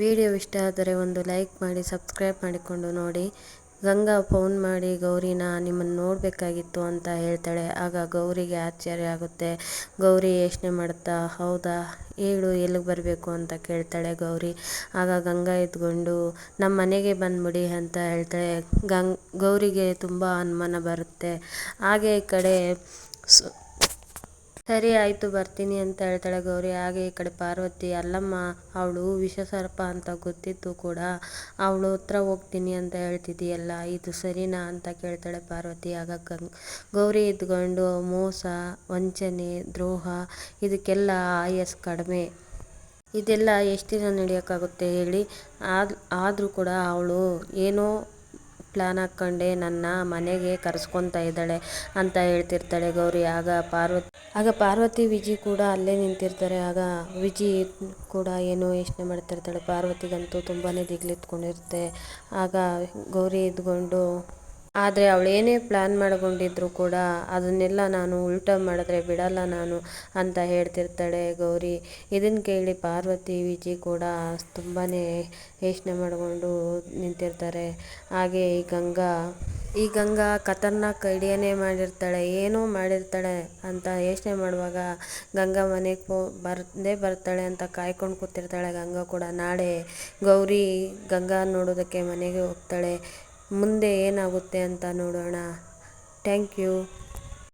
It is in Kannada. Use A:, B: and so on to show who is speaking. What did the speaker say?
A: ವಿಡಿಯೋ ಇಷ್ಟ ಆದರೆ ಒಂದು ಲೈಕ್ ಮಾಡಿ, ಸಬ್ಸ್ಕ್ರೈಬ್ ಮಾಡಿಕೊಂಡು ನೋಡಿ. ಗಂಗಾ ಫೋನ್ ಮಾಡಿ ಗೌರಿನ ನಿಮ್ಮನ್ನು ನೋಡಬೇಕಾಗಿತ್ತು ಅಂತ ಹೇಳ್ತಾಳೆ. ಆಗ ಗೌರಿಗೆ ಆಶ್ಚರ್ಯ ಆಗುತ್ತೆ. ಗೌರಿ ಯೋಚನೆ ಮಾಡ್ತಾ, ಹೌದಾ, ಹೇಳು, ಎಲ್ಲಿಗೆ ಬರಬೇಕು ಅಂತ ಕೇಳ್ತಾಳೆ ಗೌರಿ. ಆಗ ಗಂಗಾ ಎದ್ಕೊಂಡು, ನಮ್ಮ ಮನೆಗೆ ಬಂದ್ಬಿಡಿ ಅಂತ ಹೇಳ್ತಾಳೆ. ಗಂಗ್, ಗೌರಿಗೆ ತುಂಬ ಅನುಮಾನ ಬರುತ್ತೆ. ಹಾಗೆ ಈ ಕಡೆ ಸು ಸರಿ ಆಯಿತು, ಬರ್ತೀನಿ ಅಂತ ಹೇಳ್ತಾಳೆ ಗೌರಿ. ಹಾಗೆ ಈ ಕಡೆ ಪಾರ್ವತಿ, ಅಲ್ಲಮ್ಮ, ಅವಳು ವಿಷಸರ್ಪ ಅಂತ ಗೊತ್ತಿತ್ತು ಕೂಡ ಅವಳು ಹತ್ರ ಹೋಗ್ತೀನಿ ಅಂತ ಹೇಳ್ತಿದ್ದೀಯಲ್ಲ, ಇದು ಸರಿನಾ ಅಂತ ಕೇಳ್ತಾಳೆ ಪಾರ್ವತಿ. ಆಗ ಗೌರಿ ಇದ್ಕೊಂಡು ಮೋಸ, ವಂಚನೆ, ದ್ರೋಹ, ಇದಕ್ಕೆಲ್ಲ ಆಯಸ್ ಕಡಿಮೆ. ಇದೆಲ್ಲ ಎಷ್ಟು ದಿನ ನಡೆಯೋಕ್ಕಾಗುತ್ತೆ ಹೇಳಿ? ಆದರೂ ಕೂಡ ಅವಳು ಏನೋ ಪ್ಲ್ಯಾನ್ ಹಾಕ್ಕೊಂಡೆ ನನ್ನ ಮನೆಗೆ ಕರೆಸ್ಕೊತಾ ಇದ್ದಾಳೆ ಅಂತ ಹೇಳ್ತಿರ್ತಾಳೆ ಗೌರಿ. ಆಗ ಪಾರ್ವತಿ ಆಗ ಪಾರ್ವತಿ, ವಿಜಿ ಕೂಡ ಅಲ್ಲೇ ನಿಂತಿರ್ತಾರೆ. ಆಗ ವಿಜಿ ಕೂಡ ಏನೋ ಯೋಚನೆ ಮಾಡ್ತಿರ್ತಾಳೆ. ಪಾರ್ವತಿಗಂತೂ ತುಂಬಾ ದಿಗ್ಲಿತ್ಕೊಂಡಿರುತ್ತೆ ಆಗ ಗೌರಿ ಇದ್ಕೊಂಡು ಆದರೆ ಅವಳೇನೇ ಪ್ಲ್ಯಾನ್ ಮಾಡ್ಕೊಂಡಿದ್ರೂ ಕೂಡ ಅದನ್ನೆಲ್ಲ ನಾನು ಉಲ್ಟಾ ಮಾಡಿದ್ರೆ ಬಿಡಲ್ಲ ನಾನು ಅಂತ ಹೇಳ್ತಿರ್ತಾಳೆ ಗೌರಿ. ಇದನ್ನು ಕೇಳಿ ಪಾರ್ವತಿ, ವಿಜಿ ಕೂಡ ತುಂಬಾ ಯೋಚನೆ ಮಾಡಿಕೊಂಡು ನಿಂತಿರ್ತಾರೆ. ಹಾಗೆ ಈ ಗಂಗಾ ಈ ಗಂಗಾ ಖತರ್ನಾಕ್ ಐಡಿಯಾನೇ ಮಾಡಿರ್ತಾಳೆ, ಏನೋ ಮಾಡಿರ್ತಾಳೆ ಅಂತ ಯೋಚನೆ ಮಾಡುವಾಗ ಗಂಗಾ ಮನೆಗೆ ಪೋ ಬರ್ದೇ ಬರ್ತಾಳೆ ಅಂತ ಕಾಯ್ಕೊಂಡು ಕೂತಿರ್ತಾಳೆ ಗಂಗಾ ಕೂಡ. ನಾಳೆ ಗೌರಿ ಗಂಗಾ ನೋಡೋದಕ್ಕೆ ಮನೆಗೆ ಹೋಗ್ತಾಳೆ. ಮುಂದೆ ಏನಾಗುತ್ತೆ ಅಂತ ನೋಡೋಣ. Thank you.